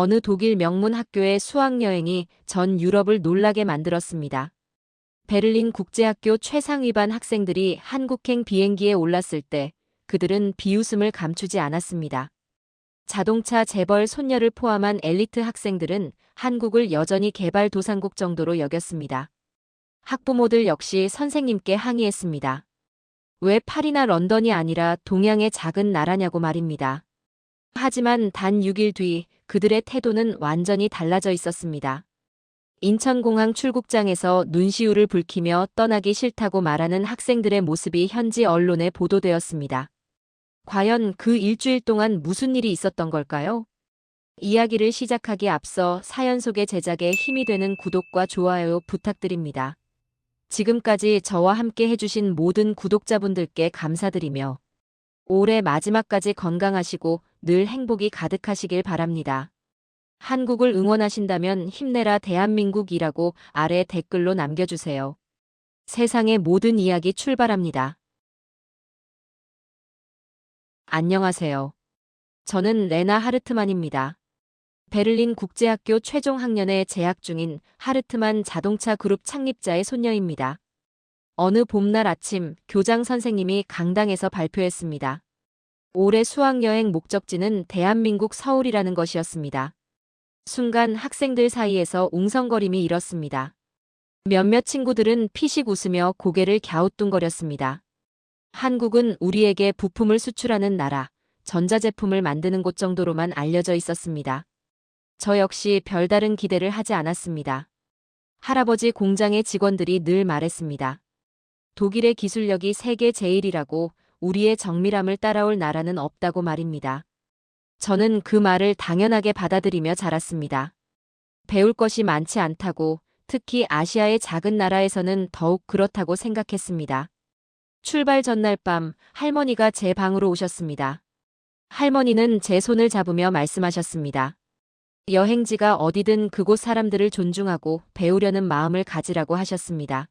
어느 독일 명문 학교의 수학여행이 전 유럽을 놀라게 만들었습니다. 베를린 국제학교 최상 위반 학생들이 한국행 비행기에 올랐을 때 그들은 비웃음을 감추지 않았습니다. 자동차 재벌 손녀를 포함한 엘리트 학생들은 한국을 여전히 개발 도상국 정도로 여겼습니다. 학부모들 역시 선생님께 항의했습니다. 왜 파리나 런던이 아니라 동양의 작은 나라냐고 말입니다. 하지만 단 6일 뒤 그들의 태도는 완전히 달라져 있었습니다. 인천공항 출국장에서 눈시울을 붉히며 떠나기 싫다고 말하는 학생들의 모습이 현지 언론에 보도되었습니다. 과연 그 일주일 동안 무슨 일이 있었던 걸까요? 이야기를 시작하기 앞서 사연 소개 제작에 힘이 되는 구독과 좋아요 부탁드립니다. 지금까지 저와 함께 해주신 모든 구독자분들께 감사드리며 올해 마지막까지 건강하시고 늘 행복이 가득하시길 바랍니다. 한국을 응원하신다면 힘내라 대한민국이라고 아래 댓글로 남겨주세요. 세상의 모든 이야기 출발합니다. 안녕하세요. 저는 레나 하르트만입니다. 베를린 국제학교 최종 학년에 재학 중인 하르트만 자동차 그룹 창립자의 손녀입니다. 어느 봄날 아침 교장 선생님이 강당에서 발표했습니다. 올해 수학여행 목적지는 대한민국 서울이라는 것이었습니다. 순간 학생들 사이에서 웅성거림이 일었습니다. 몇몇 친구들은 피식 웃으며 고개를 갸우뚱거렸습니다. 한국은 우리에게 부품을 수출하는 나라, 전자제품을 만드는 곳 정도로만 알려져 있었습니다. 저 역시 별다른 기대를 하지 않았습니다. 할아버지 공장의 직원들이 늘 말했습니다. 독일의 기술력이 세계 제일이라고 우리의 정밀함을 따라올 나라는 없다고 말입니다. 저는 그 말을 당연하게 받아들이며 자랐습니다. 배울 것이 많지 않다고 특히 아시아의 작은 나라에서는 더욱 그렇다고 생각했습니다. 출발 전날 밤 할머니가 제 방으로 오셨습니다. 할머니는 제 손을 잡으며 말씀하셨습니다. 여행지가 어디든 그곳 사람들을 존중하고 배우려는 마음을 가지라고 하셨습니다.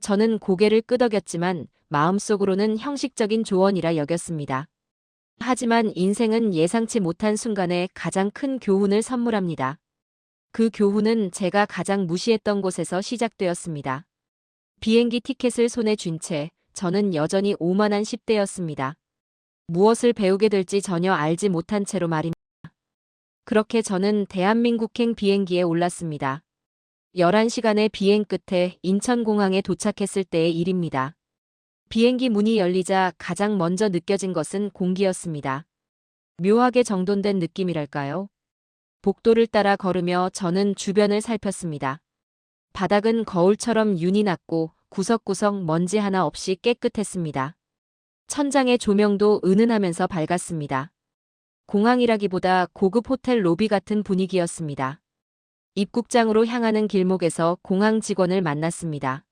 저는 고개를 끄덕였지만 마음속으로는 형식적인 조언이라 여겼습니다. 하지만 인생은 예상치 못한 순간에 가장 큰 교훈을 선물합니다. 그 교훈은 제가 가장 무시했던 곳에서 시작되었습니다. 비행기 티켓을 손에 쥔 채 저는 여전히 오만한 10대였습니다. 무엇을 배우게 될지 전혀 알지 못한 채로 말입니다. 그렇게 저는 대한민국행 비행기에 올랐습니다. 11시간의 비행 끝에 인천공항에 도착했을 때의 일입니다. 비행기 문이 열리자 가장 먼저 느껴진 것은 공기였습니다. 묘하게 정돈된 느낌이랄까요? 복도를 따라 걸으며 저는 주변을 살폈습니다. 바닥은 거울처럼 윤이 났고 구석구석 먼지 하나 없이 깨끗했습니다. 천장의 조명도 은은하면서 밝았습니다. 공항이라기보다 고급 호텔 로비 같은 분위기였습니다. 입국장으로 향하는 길목에서 공항 직원을 만났습니다.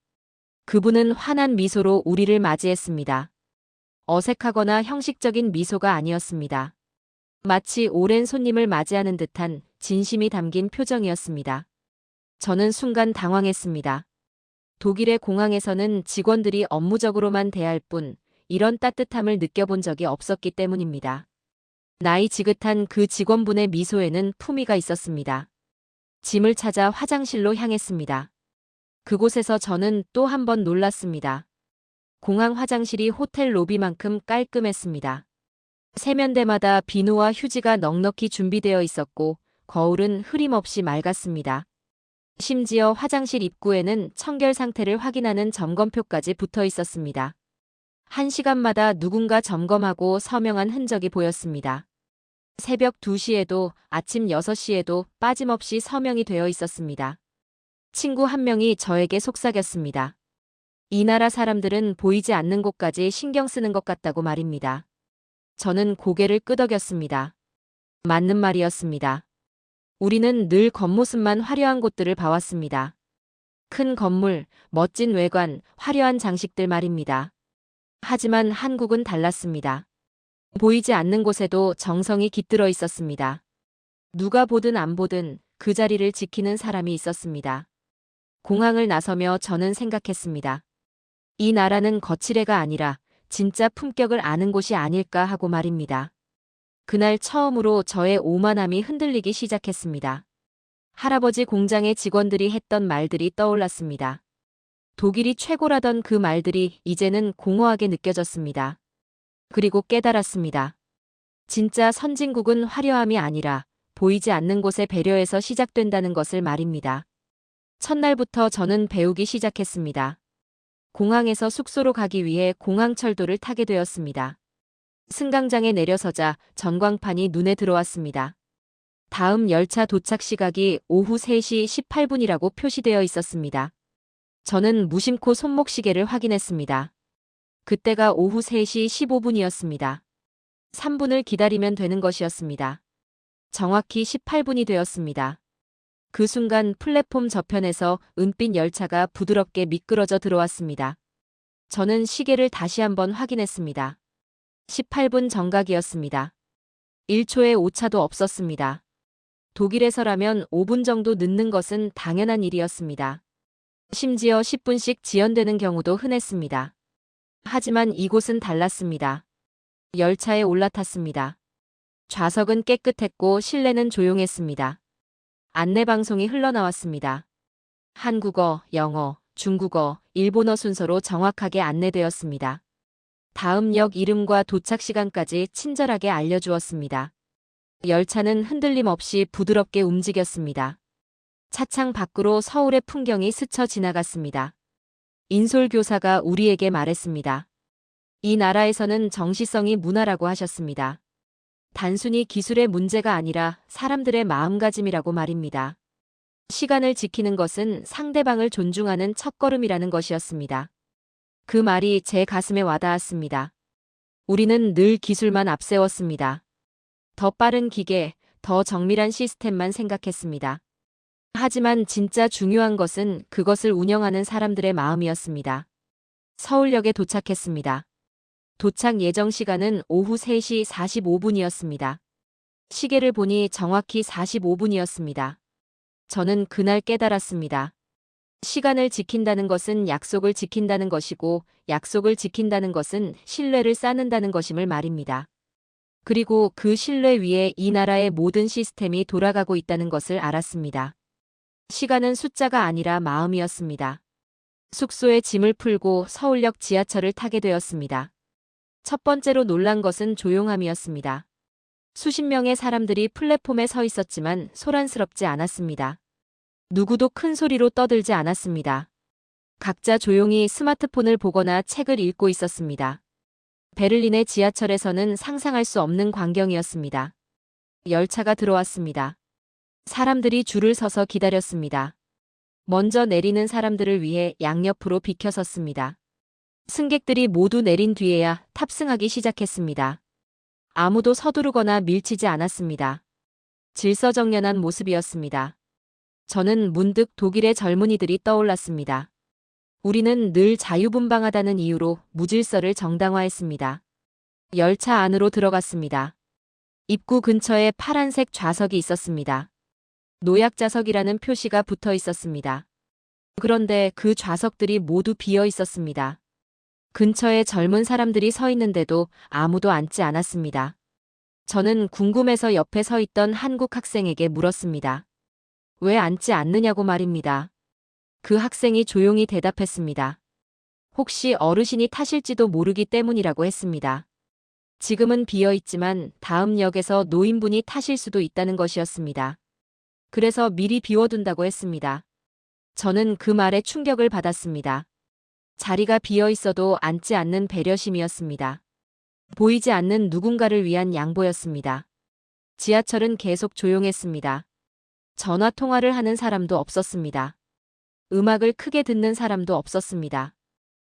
그분은 환한 미소로 우리를 맞이했습니다. 어색하거나 형식적인 미소가 아니었습니다. 마치 오랜 손님을 맞이하는 듯한 진심이 담긴 표정이었습니다. 저는 순간 당황했습니다. 독일의 공항에서는 직원들이 업무적으로만 대할 뿐 이런 따뜻함을 느껴본 적이 없었기 때문입니다. 나이 지긋한 그 직원분의 미소에는 품위가 있었습니다. 짐을 찾아 화장실로 향했습니다. 그곳에서 저는 또 한 번 놀랐습니다. 공항 화장실이 호텔 로비만큼 깔끔했습니다. 세면대마다 비누와 휴지가 넉넉히 준비되어 있었고 거울은 흐림없이 맑았습니다. 심지어 화장실 입구에는 청결 상태를 확인하는 점검표까지 붙어 있었습니다. 한 시간마다 누군가 점검하고 서명한 흔적이 보였습니다. 새벽 2시에도 아침 6시에도 빠짐없이 서명이 되어 있었습니다. 친구 한 명이 저에게 속삭였습니다. 이 나라 사람들은 보이지 않는 곳까지 신경 쓰는 것 같다고 말입니다. 저는 고개를 끄덕였습니다. 맞는 말이었습니다. 우리는 늘 겉모습만 화려한 곳들을 봐왔습니다. 큰 건물, 멋진 외관, 화려한 장식들 말입니다. 하지만 한국은 달랐습니다. 보이지 않는 곳에도 정성이 깃들어 있었습니다. 누가 보든 안 보든 그 자리를 지키는 사람이 있었습니다. 공항을 나서며 저는 생각했습니다. 이 나라는 거칠애가 아니라 진짜 품격을 아는 곳이 아닐까 하고 말입니다. 그날 처음으로 저의 오만함이 흔들리기 시작했습니다. 할아버지 공장의 직원들이 했던 말들이 떠올랐습니다. 독일이 최고라던 그 말들이 이제는 공허하게 느껴졌습니다. 그리고 깨달았습니다. 진짜 선진국은 화려함이 아니라 보이지 않는 곳의 배려에서 시작된다는 것을 말입니다. 첫날부터 저는 배우기 시작했습니다. 공항에서 숙소로 가기 위해 공항철도를 타게 되었습니다. 승강장에 내려서자 전광판이 눈에 들어왔습니다. 다음 열차 도착 시각이 오후 3시 18분이라고 표시되어 있었습니다. 저는 무심코 손목시계를 확인했습니다. 그때가 오후 3시 15분이었습니다. 3분을 기다리면 되는 것이었습니다. 정확히 18분이 되었습니다. 그 순간 플랫폼 저편에서 은빛 열차가 부드럽게 미끄러져 들어왔습니다. 저는 시계를 다시 한번 확인했습니다. 18분 정각이었습니다. 1초의 오차도 없었습니다. 독일에서라면 5분 정도 늦는 것은 당연한 일이었습니다. 심지어 10분씩 지연되는 경우도 흔했습니다. 하지만 이곳은 달랐습니다. 열차에 올라탔습니다. 좌석은 깨끗했고 실내는 조용했습니다. 안내방송이 흘러나왔습니다. 한국어, 영어, 중국어, 일본어 순서로 정확하게 안내되었습니다. 다음 역 이름과 도착 시간까지 친절하게 알려주었습니다. 열차는 흔들림 없이 부드럽게 움직였습니다. 차창 밖으로 서울의 풍경이 스쳐 지나갔습니다. 인솔 교사가 우리에게 말했습니다. 이 나라에서는 정시성이 문화라고 하셨습니다. 단순히 기술의 문제가 아니라 사람들의 마음가짐이라고 말입니다. 시간을 지키는 것은 상대방을 존중하는 첫걸음이라는 것이었습니다. 그 말이 제 가슴에 와닿았습니다. 우리는 늘 기술만 앞세웠습니다. 더 빠른 기계, 더 정밀한 시스템만 생각했습니다. 하지만 진짜 중요한 것은 그것을 운영하는 사람들의 마음이었습니다. 서울역에 도착했습니다. 도착 예정 시간은 오후 3시 45분이었습니다. 시계를 보니 정확히 45분이었습니다. 저는 그날 깨달았습니다. 시간을 지킨다는 것은 약속을 지킨다는 것이고 약속을 지킨다는 것은 신뢰를 쌓는다는 것임을 말입니다. 그리고 그 신뢰 위에 이 나라의 모든 시스템이 돌아가고 있다는 것을 알았습니다. 시간은 숫자가 아니라 마음이었습니다. 숙소에 짐을 풀고 서울역 지하철을 타게 되었습니다. 첫 번째로 놀란 것은 조용함이었습니다. 수십 명의 사람들이 플랫폼에 서 있었지만 소란스럽지 않았습니다. 누구도 큰 소리로 떠들지 않았습니다. 각자 조용히 스마트폰을 보거나 책을 읽고 있었습니다. 베를린의 지하철에서는 상상할 수 없는 광경이었습니다. 열차가 들어왔습니다. 사람들이 줄을 서서 기다렸습니다. 먼저 내리는 사람들을 위해 양옆으로 비켜섰습니다. 승객들이 모두 내린 뒤에야 탑승하기 시작했습니다. 아무도 서두르거나 밀치지 않았습니다. 질서정연한 모습이었습니다. 저는 문득 독일의 젊은이들이 떠올랐습니다. 우리는 늘 자유분방하다는 이유로 무질서를 정당화했습니다. 열차 안으로 들어갔습니다. 입구 근처에 파란색 좌석이 있었습니다. 노약자석이라는 표시가 붙어 있었습니다. 그런데 그 좌석들이 모두 비어 있었습니다. 근처에 젊은 사람들이 서 있는데도 아무도 앉지 않았습니다. 저는 궁금해서 옆에 서 있던 한국 학생에게 물었습니다. 왜 앉지 않느냐고 말입니다. 그 학생이 조용히 대답했습니다. 혹시 어르신이 타실지도 모르기 때문이라고 했습니다. 지금은 비어 있지만 다음 역에서 노인분이 타실 수도 있다는 것이었습니다. 그래서 미리 비워둔다고 했습니다. 저는 그 말에 충격을 받았습니다. 자리가 비어 있어도 앉지 않는 배려심이었습니다. 보이지 않는 누군가를 위한 양보였습니다. 지하철은 계속 조용했습니다. 전화 통화를 하는 사람도 없었습니다. 음악을 크게 듣는 사람도 없었습니다.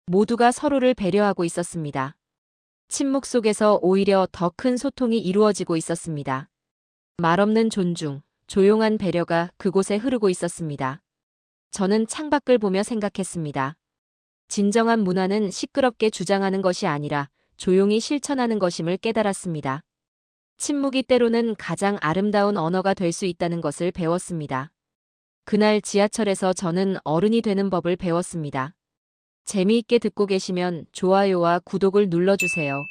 모두가 서로를 배려하고 있었습니다. 침묵 속에서 오히려 더 큰 소통이 이루어지고 있었습니다. 말없는 존중, 조용한 배려가 그곳에 흐르고 있었습니다. 저는 창밖을 보며 생각했습니다. 진정한 문화는 시끄럽게 주장하는 것이 아니라 조용히 실천하는 것임을 깨달았습니다. 침묵이 때로는 가장 아름다운 언어가 될 수 있다는 것을 배웠습니다. 그날 지하철에서 저는 어른이 되는 법을 배웠습니다. 재미있게 듣고 계시면 좋아요와 구독을 눌러주세요.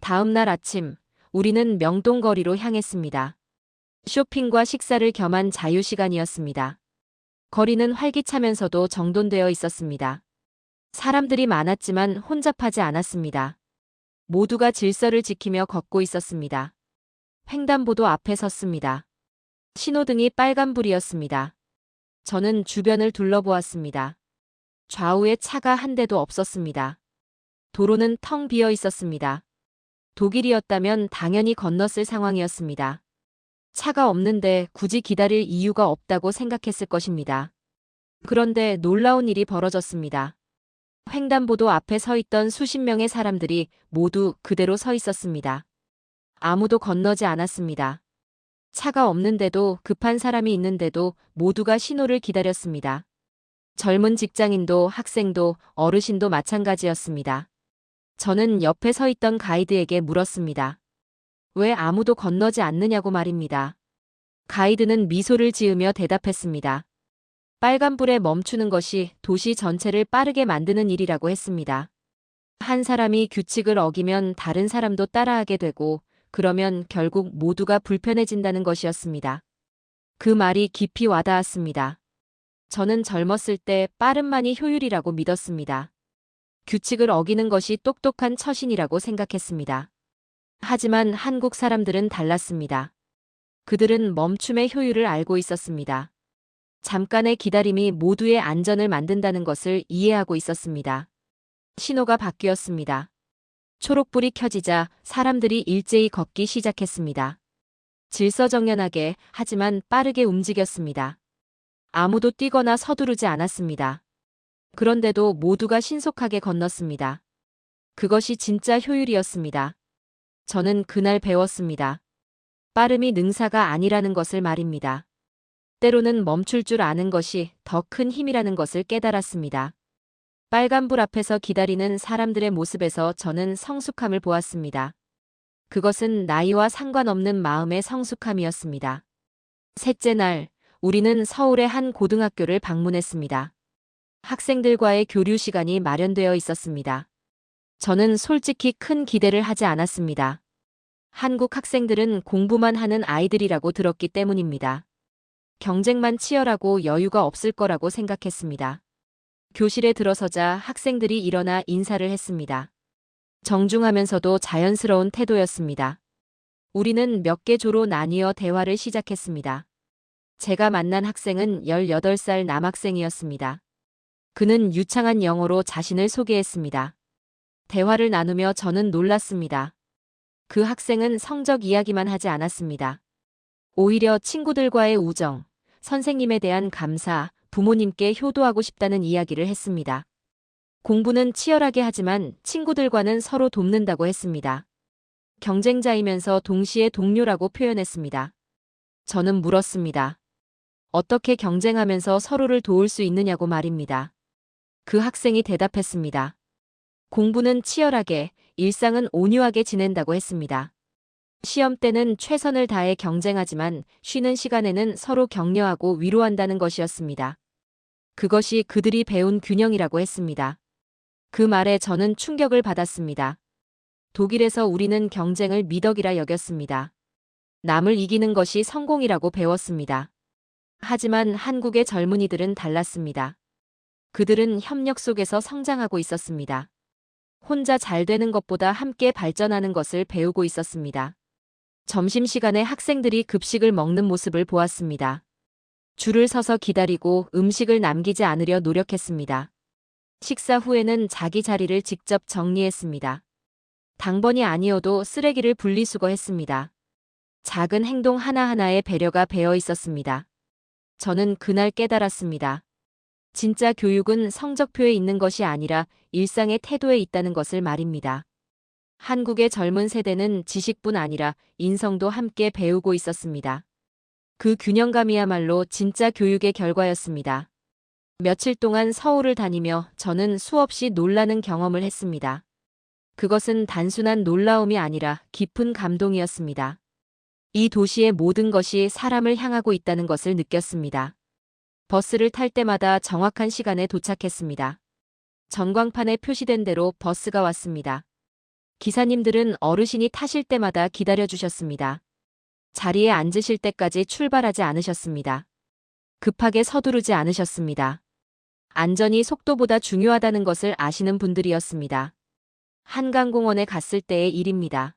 다음 날 아침, 우리는 명동거리로 향했습니다. 쇼핑과 식사를 겸한 자유시간이었습니다. 거리는 활기차면서도 정돈되어 있었습니다. 사람들이 많았지만 혼잡하지 않았습니다. 모두가 질서를 지키며 걷고 있었습니다. 횡단보도 앞에 섰습니다. 신호등이 빨간불이었습니다. 저는 주변을 둘러보았습니다. 좌우에 차가 한 대도 없었습니다. 도로는 텅 비어 있었습니다. 독일이었다면 당연히 건넜을 상황이었습니다. 차가 없는데 굳이 기다릴 이유가 없다고 생각했을 것입니다. 그런데 놀라운 일이 벌어졌습니다. 횡단보도 앞에 서 있던 수십 명의 사람들이 모두 그대로 서 있었습니다. 아무도 건너지 않았습니다. 차가 없는데도 급한 사람이 있는데도 모두가 신호를 기다렸습니다. 젊은 직장인도 학생도 어르신도 마찬가지였습니다. 저는 옆에 서 있던 가이드에게 물었습니다. 왜 아무도 건너지 않느냐고 말입니다. 가이드는 미소를 지으며 대답했습니다. 빨간불에 멈추는 것이 도시 전체를 빠르게 만드는 일이라고 했습니다. 한 사람이 규칙을 어기면 다른 사람도 따라하게 되고 그러면 결국 모두가 불편해진다는 것이었습니다. 그 말이 깊이 와닿았습니다. 저는 젊었을 때 빠름만이 효율이라고 믿었습니다. 규칙을 어기는 것이 똑똑한 처신이라고 생각했습니다. 하지만 한국 사람들은 달랐습니다. 그들은 멈춤의 효율을 알고 있었습니다. 잠깐의 기다림이 모두의 안전을 만든다는 것을 이해하고 있었습니다. 신호가 바뀌었습니다. 초록불이 켜지자 사람들이 일제히 걷기 시작했습니다. 질서정연하게 하지만 빠르게 움직였습니다. 아무도 뛰거나 서두르지 않았습니다. 그런데도 모두가 신속하게 건넜습니다. 그것이 진짜 효율이었습니다. 저는 그날 배웠습니다. 빠름이 능사가 아니라는 것을 말입니다. 때로는 멈출 줄 아는 것이 더 큰 힘이라는 것을 깨달았습니다. 빨간불 앞에서 기다리는 사람들의 모습에서 저는 성숙함을 보았습니다. 그것은 나이와 상관없는 마음의 성숙함이었습니다. 셋째 날, 우리는 서울의 한 고등학교를 방문했습니다. 학생들과의 교류 시간이 마련되어 있었습니다. 저는 솔직히 큰 기대를 하지 않았습니다. 한국 학생들은 공부만 하는 아이들이라고 들었기 때문입니다. 경쟁만 치열하고 여유가 없을 거라고 생각했습니다. 교실에 들어서자 학생들이 일어나 인사를 했습니다. 정중하면서도 자연스러운 태도였습니다. 우리는 몇 개 조로 나뉘어 대화를 시작했습니다. 제가 만난 학생은 18살 남학생이었습니다. 그는 유창한 영어로 자신을 소개했습니다. 대화를 나누며 저는 놀랐습니다. 그 학생은 성적 이야기만 하지 않았습니다. 오히려 친구들과의 우정, 선생님에 대한 감사, 부모님께 효도하고 싶다는 이야기를 했습니다. 공부는 치열하게 하지만 친구들과는 서로 돕는다고 했습니다. 경쟁자이면서 동시에 동료라고 표현했습니다. 저는 물었습니다. 어떻게 경쟁하면서 서로를 도울 수 있느냐고 말입니다. 그 학생이 대답했습니다. 공부는 치열하게, 일상은 온유하게 지낸다고 했습니다. 시험 때는 최선을 다해 경쟁하지만 쉬는 시간에는 서로 격려하고 위로한다는 것이었습니다. 그것이 그들이 배운 균형이라고 했습니다. 그 말에 저는 충격을 받았습니다. 독일에서 우리는 경쟁을 미덕이라 여겼습니다. 남을 이기는 것이 성공이라고 배웠습니다. 하지만 한국의 젊은이들은 달랐습니다. 그들은 협력 속에서 성장하고 있었습니다. 혼자 잘 되는 것보다 함께 발전하는 것을 배우고 있었습니다. 점심시간에 학생들이 급식을 먹는 모습을 보았습니다. 줄을 서서 기다리고 음식을 남기지 않으려 노력했습니다. 식사 후에는 자기 자리를 직접 정리했습니다. 당번이 아니어도 쓰레기를 분리수거했습니다. 작은 행동 하나하나에 배려가 배어 있었습니다. 저는 그날 깨달았습니다. 진짜 교육은 성적표에 있는 것이 아니라 일상의 태도에 있다는 것을 말입니다. 한국의 젊은 세대는 지식뿐 아니라 인성도 함께 배우고 있었습니다. 그 균형감이야말로 진짜 교육의 결과였습니다. 며칠 동안 서울을 다니며 저는 수없이 놀라는 경험을 했습니다. 그것은 단순한 놀라움이 아니라 깊은 감동이었습니다. 이 도시의 모든 것이 사람을 향하고 있다는 것을 느꼈습니다. 버스를 탈 때마다 정확한 시간에 도착했습니다. 전광판에 표시된 대로 버스가 왔습니다. 기사님들은 어르신이 타실 때마다 기다려주셨습니다. 자리에 앉으실 때까지 출발하지 않으셨습니다. 급하게 서두르지 않으셨습니다. 안전이 속도보다 중요하다는 것을 아시는 분들이었습니다. 한강공원에 갔을 때의 일입니다.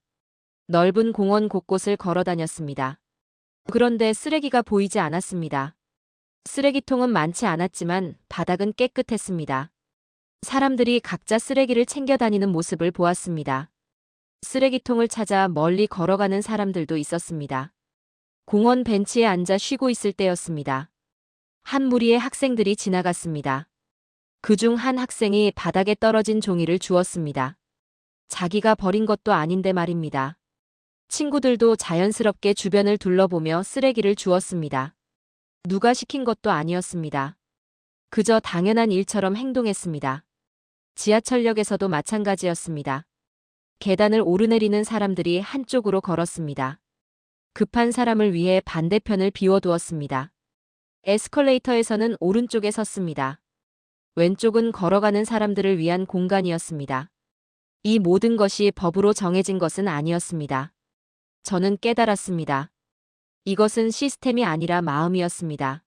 넓은 공원 곳곳을 걸어 다녔습니다. 그런데 쓰레기가 보이지 않았습니다. 쓰레기통은 많지 않았지만 바닥은 깨끗했습니다. 사람들이 각자 쓰레기를 챙겨 다니는 모습을 보았습니다. 쓰레기통을 찾아 멀리 걸어가는 사람들도 있었습니다. 공원 벤치에 앉아 쉬고 있을 때였습니다. 한 무리의 학생들이 지나갔습니다. 그 중 한 학생이 바닥에 떨어진 종이를 주었습니다. 자기가 버린 것도 아닌데 말입니다. 친구들도 자연스럽게 주변을 둘러보며 쓰레기를 주었습니다. 누가 시킨 것도 아니었습니다. 그저 당연한 일처럼 행동했습니다. 지하철역에서도 마찬가지였습니다. 계단을 오르내리는 사람들이 한쪽으로 걸었습니다. 급한 사람을 위해 반대편을 비워두었습니다. 에스컬레이터에서는 오른쪽에 섰습니다. 왼쪽은 걸어가는 사람들을 위한 공간이었습니다. 이 모든 것이 법으로 정해진 것은 아니었습니다. 저는 깨달았습니다. 이것은 시스템이 아니라 마음이었습니다.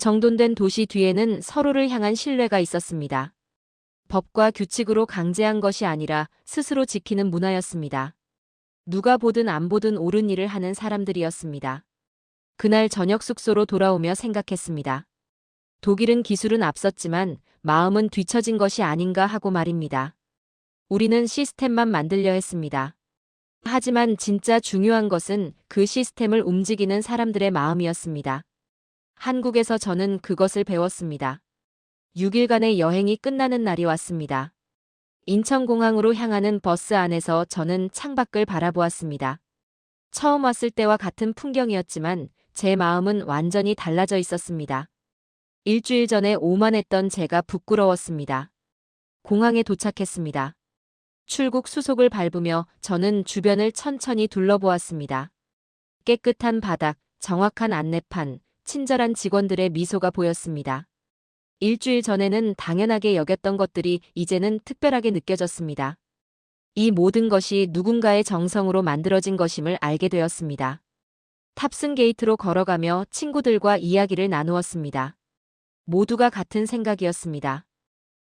정돈된 도시 뒤에는 서로를 향한 신뢰가 있었습니다. 법과 규칙으로 강제한 것이 아니라 스스로 지키는 문화였습니다. 누가 보든 안 보든 옳은 일을 하는 사람들이었습니다. 그날 저녁 숙소로 돌아오며 생각했습니다. 독일은 기술은 앞섰지만 마음은 뒤처진 것이 아닌가 하고 말입니다. 우리는 시스템만 만들려 했습니다. 하지만 진짜 중요한 것은 그 시스템을 움직이는 사람들의 마음이었습니다. 한국에서 저는 그것을 배웠습니다. 6일간의 여행이 끝나는 날이 왔습니다. 인천공항으로 향하는 버스 안에서 저는 창밖을 바라보았습니다. 처음 왔을 때와 같은 풍경이었지만 제 마음은 완전히 달라져 있었습니다. 일주일 전에 오만했던 제가 부끄러웠습니다. 공항에 도착했습니다. 출국 수속을 밟으며 저는 주변을 천천히 둘러보았습니다. 깨끗한 바닥, 정확한 안내판, 친절한 직원들의 미소가 보였습니다. 일주일 전에는 당연하게 여겼던 것들이 이제는 특별하게 느껴졌습니다. 이 모든 것이 누군가의 정성으로 만들어진 것임을 알게 되었습니다. 탑승 게이트로 걸어가며 친구들과 이야기를 나누었습니다. 모두가 같은 생각이었습니다.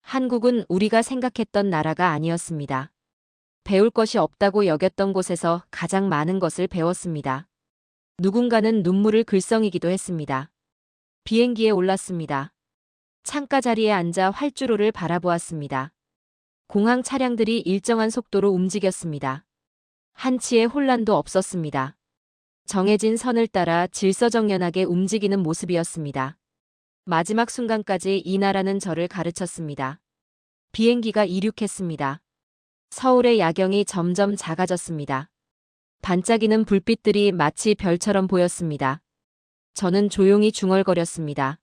한국은 우리가 생각했던 나라가 아니었습니다. 배울 것이 없다고 여겼던 곳에서 가장 많은 것을 배웠습니다. 누군가는 눈물을 글썽이기도 했습니다. 비행기에 올랐습니다. 창가 자리에 앉아 활주로를 바라보았습니다. 공항 차량들이 일정한 속도로 움직였습니다. 한치의 혼란도 없었습니다. 정해진 선을 따라 질서정연하게 움직이는 모습이었습니다. 마지막 순간까지 이 나라는 저를 가르쳤습니다. 비행기가 이륙했습니다. 서울의 야경이 점점 작아졌습니다. 반짝이는 불빛들이 마치 별처럼 보였습니다. 저는 조용히 중얼거렸습니다.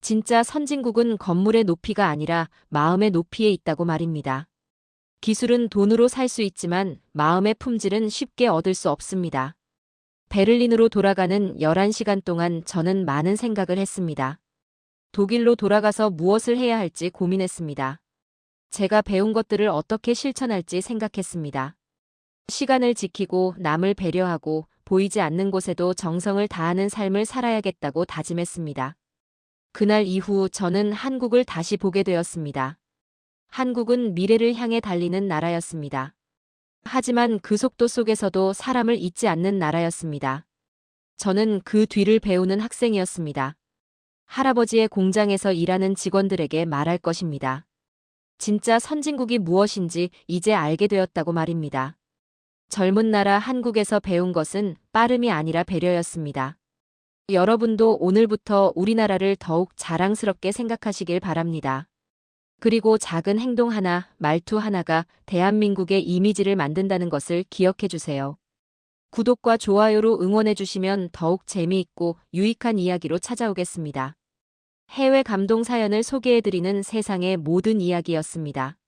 진짜 선진국은 건물의 높이가 아니라 마음의 높이에 있다고 말입니다. 기술은 돈으로 살 수 있지만 마음의 품질은 쉽게 얻을 수 없습니다. 베를린으로 돌아가는 11시간 동안 저는 많은 생각을 했습니다. 독일로 돌아가서 무엇을 해야 할지 고민했습니다. 제가 배운 것들을 어떻게 실천할지 생각했습니다. 시간을 지키고 남을 배려하고 보이지 않는 곳에도 정성을 다하는 삶을 살아야겠다고 다짐했습니다. 그날 이후 저는 한국을 다시 보게 되었습니다. 한국은 미래를 향해 달리는 나라였습니다. 하지만 그 속도 속에서도 사람을 잊지 않는 나라였습니다. 저는 그 뒤를 배우는 학생이었습니다. 할아버지의 공장에서 일하는 직원들에게 말할 것입니다. 진짜 선진국이 무엇인지 이제 알게 되었다고 말입니다. 젊은 나라 한국에서 배운 것은 빠름이 아니라 배려였습니다. 여러분도 오늘부터 우리나라를 더욱 자랑스럽게 생각하시길 바랍니다. 그리고 작은 행동 하나, 말투 하나가 대한민국의 이미지를 만든다는 것을 기억해 주세요. 구독과 좋아요로 응원해 주시면 더욱 재미있고 유익한 이야기로 찾아오겠습니다. 해외 감동 사연을 소개해 드리는 세상의 모든 이야기였습니다.